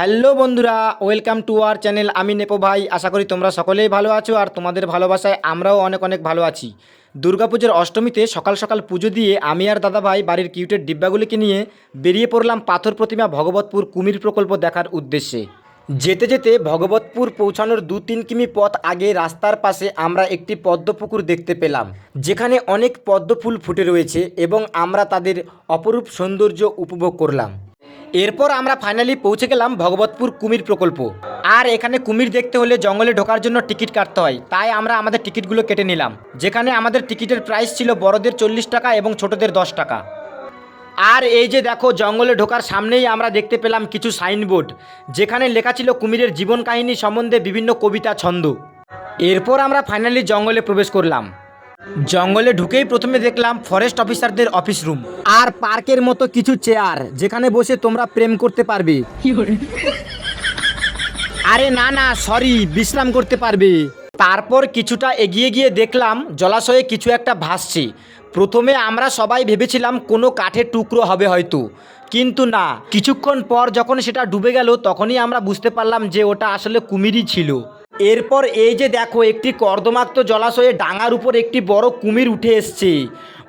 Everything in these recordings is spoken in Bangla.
হ্যালো বন্ধুরা, ওয়েলকাম টু আওয়ার চ্যানেল। আমি নেপো ভাই, আশা করি তোমরা সকলেই ভালো আছো আর তোমাদের ভালোবাসায় আমরাও অনেক অনেক ভালো আছি। দুর্গাপুজোর অষ্টমীতে সকাল সকাল পুজো দিয়ে আমি আর দাদা ভাই বাড়ির কিউটের ডিব্বাগুলিকে নিয়ে বেরিয়ে পড়লাম পাথর প্রতিমা ভগবতপুর কুমির প্রকল্প দেখার উদ্দেশ্যে। যেতে যেতে ভগবতপুর পৌঁছানোর দু তিন কিমি পথ আগে রাস্তার পাশে আমরা একটি পদ্মপুকুর দেখতে পেলাম। যেখানে অনেক পদ্ম ফুল ফুটে রয়েছে এবং আমরা তাদের অপরূপ সৌন্দর্য উপভোগ করলাম। এরপর আমরা ফাইনালি পৌঁছে গেলাম ভগবতপুর কুমির প্রকল্প। আর এখানে কুমির দেখতে হলে জঙ্গলে ঢোকার জন্য টিকিট কাটতে হয়, তাই আমরা আমাদের টিকিটগুলো কেটে নিলাম, যেখানে আমাদের টিকিটের প্রাইস ছিল বড়দের চল্লিশ টাকা এবং ছোটদের দশ টাকা। আর এই যে দেখো, জঙ্গলে ঢোকার সামনেই আমরা দেখতে পেলাম কিছু সাইনবোর্ড, যেখানে লেখা ছিল কুমিরের জীবন কাহিনী সম্বন্ধে বিভিন্ন কবিতা ছন্দ। এরপর আমরা ফাইনালি জঙ্গলে প্রবেশ করলাম। জঙ্গলে ঢুকেই প্রথমে দেখলাম ফরেস্ট অফিসারদের অফিস রুম আর পার্কের মতো কিছু চেয়ার যেখানে বসে তোমরা প্রেম করতে পারবে। আরে না না সরি বিশ্রাম করতে পারবে। তারপর কিছুটা এগিয়ে গিয়ে দেখলাম জলাশয়ে কিছু একটা ভাসছে। প্রথমে আমরা সবাই ভেবেছিলাম কোনো কাঠের টুকরো হবে হয়তো। কিন্তু না, কিছুক্ষণ পর যখন সেটা ডুবে গেল, তখনই আমরা বুঝতে পারলাম যে ওটা আসলে কুমিরই ছিল। এরপর এই যে দেখো, একটি কর্দমাক্ত জলাশয়ে ডাঙার উপর একটি বড় কুমির উঠে এসছে।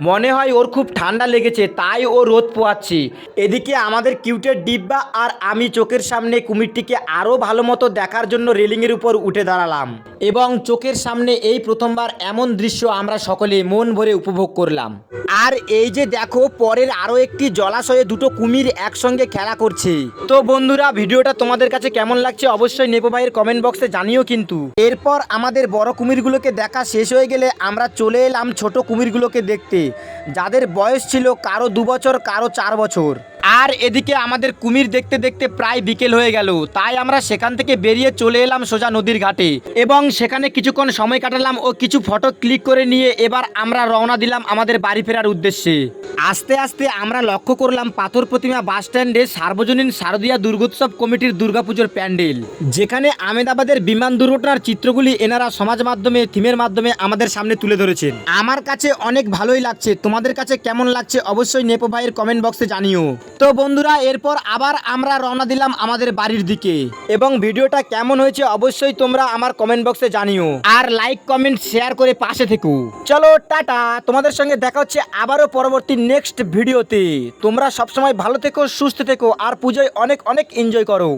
মনে হয় ওর খুব ঠান্ডা লেগেছে, তাই ও রোদ পোয়াচ্ছে এদিকে আমাদের কিউটের ডিব্বা আর আমি চোখের সামনে কুমিরটিকে আরও ভালো মতো দেখার জন্য রেলিংয়ের উপর উঠে দাঁড়ালাম। এবং চোখের সামনে এই প্রথমবার এমন দৃশ্য আমরা সকলে মন ভরে উপভোগ করলাম। আর এই যে দেখো, পরের আরও একটি জলাশয়ে দুটো কুমির একসঙ্গে খেলা করছে। তো বন্ধুরা, ভিডিওটা তোমাদের কাছে কেমন লাগছে অবশ্যই নেপো ভাইয়ের কমেন্ট বক্সে জানিও কিন্তু। এরপর আমাদের বড় কুমিরগুলোকে দেখা শেষ হয়ে গেলে আমরা চলে এলাম ছোট কুমিরগুলোকে দেখতে। যাদের বয়স ছিল কারও দু বছর, কারও চার বছর। আর এদিকে আমাদের কুমির দেখতে দেখতে প্রায় বিকেল হয়ে গেল। তাই আমরা সেখান থেকে বেরিয়ে চলে এলাম সোজা নদীর ঘাটে। এবং সেখানে কিছুক্ষণ সময় কাটালাম ও কিছু ফটো ক্লিক করে নিয়ে এবার আমরা রওনা দিলাম আমাদের বাড়ি ফেরার উদ্দেশ্যে। আস্তে আস্তে আমরা লক্ষ্য করলাম পাথর প্রতিমা বাস স্ট্যান্ডে সার্বজনীন শারদীয়া দুর্গোৎসব কমিটির দুর্গাপুজোর প্যান্ডেল। যেখানে আমেদাবাদের বিমান দুর্ঘটনার চিত্রগুলি এনারা সমাজ মাধ্যমে, থিমের মাধ্যমে আমাদের সামনে তুলে ধরেছেন। আমার কাছে অনেক ভালোই লাগছে। তোমাদের কাছে কেমন লাগছে অবশ্যই নেপো ভাইয়ের কমেন্ট বক্সে জানিও। তো বন্ধুরা, এরপর আবার আমরা রওনা দিলাম আমাদের বাড়ির দিকে। এবং ভিডিওটা কেমন হয়েছে অবশ্যই তোমরা আমার কমেন্ট বক্সে জানিও। আর লাইক কমেন্ট শেয়ার করে পাশে থেকো। চলো, টাটা। তোমাদের সঙ্গে দেখা হচ্ছে আবারও পরবর্তী নেক্সট ভিডিওতে তোমরা সবসময় ভালো থেকো, সুস্থ থেকো, আর পুজোয় অনেক অনেক এনজয় করো।